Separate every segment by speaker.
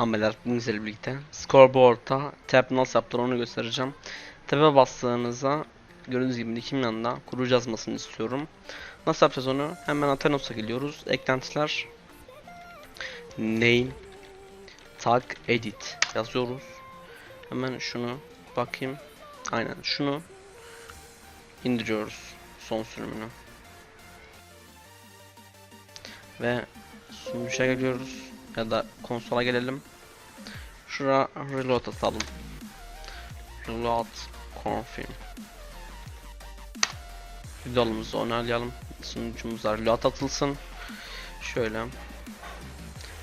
Speaker 1: hamleler bizlerle birlikte. Scoreboard'da tab nasıl yaptığını onu göstereceğim. Tab'e bastığınızda gördüğünüz gibi nickim yanında kurucu yazmasını istiyorum. Nasıl yapacağız onu? Hemen Athenos'a geliyoruz. Eklentiler name tag edit yazıyoruz. Hemen şunu bakayım. Aynen şunu indiriyoruz son sürümünü. Ve sunucuya geliyoruz ya da konsola gelelim. Şura reload atalım. Reload confirm. Videomuzu onaylayalım. Sunucumuza reload atılsın. Şöyle.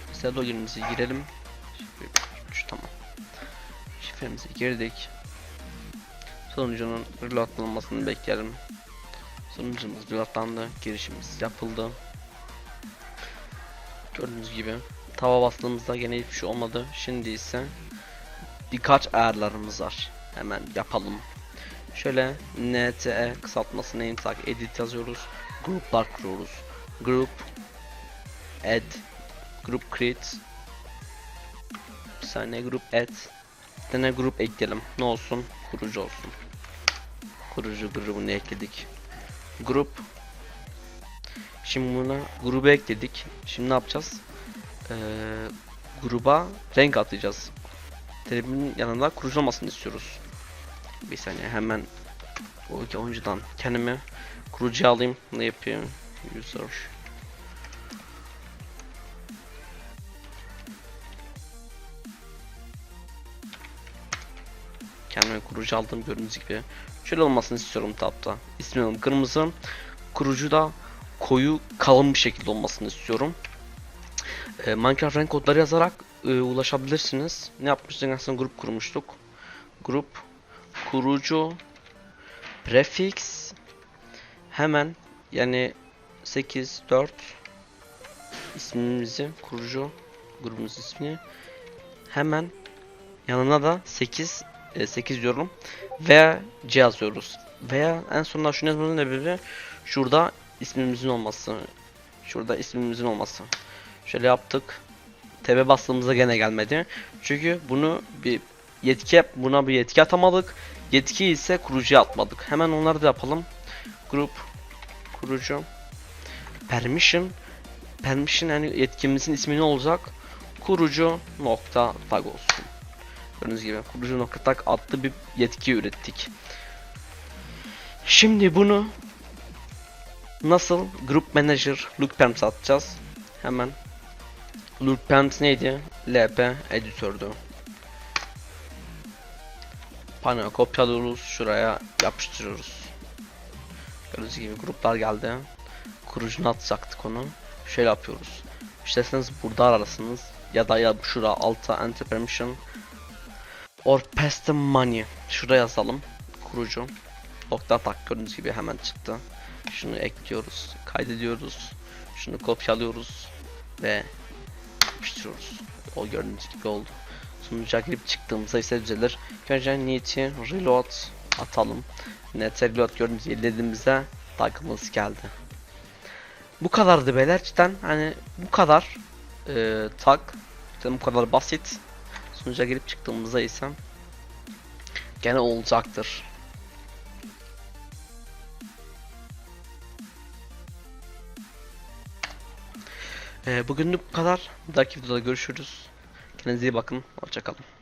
Speaker 1: Mesela loginimizi girelim. Tamam. Şifremizi girdik. Sunucunun reloadlanmasını bekleyelim. Sunucumuz reloadlandı. Girişimiz yapıldı. Gördüğünüz gibi tava bastığımızda gene hiçbir şey olmadı. Şimdi ise birkaç ayarlarımız var. Hemen yapalım. Şöyle NTE kısaltması name tag edit yazıyoruz. Gruplar kuruyoruz. Group add group create bir saniye group add bir tane grup ekleyelim. Ne olsun? Kurucu olsun. Kurucu grubunu ekledik. Grup Şimdi buna grubu ekledik. Şimdi ne yapacağız? Ee, gruba renk atacağız. Terimin yanında kurucu olmasını istiyoruz. Bir saniye hemen o iki oyuncudan kendimi kurucuya alayım. Ne yapıyor? User Kendime kurucu aldım gördüğünüz gibi. Şöyle olmasını istiyorum tabta. İsmim kırmızı. Kurucu da koyu kalın bir şekilde olmasını istiyorum. Ee, Minecraft renk kodları yazarak e, ulaşabilirsiniz. Ne yapmıştık aslında grup kurmuştuk. Grup kurucu prefix hemen yani 8 4 ismimizi kurucu grubumuz ismini hemen yanına da 8 e, 8 diyorum veya C yazıyoruz. Veya en sonunda şunu yazmanın sebebi şurada ismimizin olması. Şurada ismimizin olması. Şöyle yaptık. TB bastığımızda gene gelmedi. Çünkü bunu bir yetki buna bir yetki atamadık. Yetki ise kurucuya atmadık. Hemen onları da yapalım. Grup kurucu permission permission yani yetkimizin ismi ne olacak? Kurucu nokta tag olsun. Gördüğünüz gibi kurucu nokta tag adlı bir yetki ürettik. Şimdi bunu Nasıl Group Manager Look Perms atacağız? Hemen Perms neydi? LP editördü. Panel kopyalıyoruz. Şuraya yapıştırıyoruz. Gördüğünüz gibi gruplar geldi. Kurucunu atacaktık onu. Şöyle yapıyoruz. İsterseniz burada ararsınız. Ya da ya şura alta enter permission or paste money. Şuraya yazalım. Kurucu. Nokta tak gördüğünüz gibi hemen çıktı. Şunu ekliyoruz, kaydediyoruz. Şunu kopyalıyoruz ve yapıştırıyoruz. O gördüğünüz gibi oldu. Sunucuya girip çıktığımızda ise düzelir. Önce niyeti reload atalım. Net reload gördüğünüz gibi dediğimizde takımız geldi. Bu kadardı beyler cidden hani bu kadar e, tag cidden bu kadar basit. Sunucuya girip çıktığımızda ise gene olacaktır. Ee, bugünlük bu kadar. Bir dahaki videoda görüşürüz. Kendinize iyi bakın. Hoşçakalın.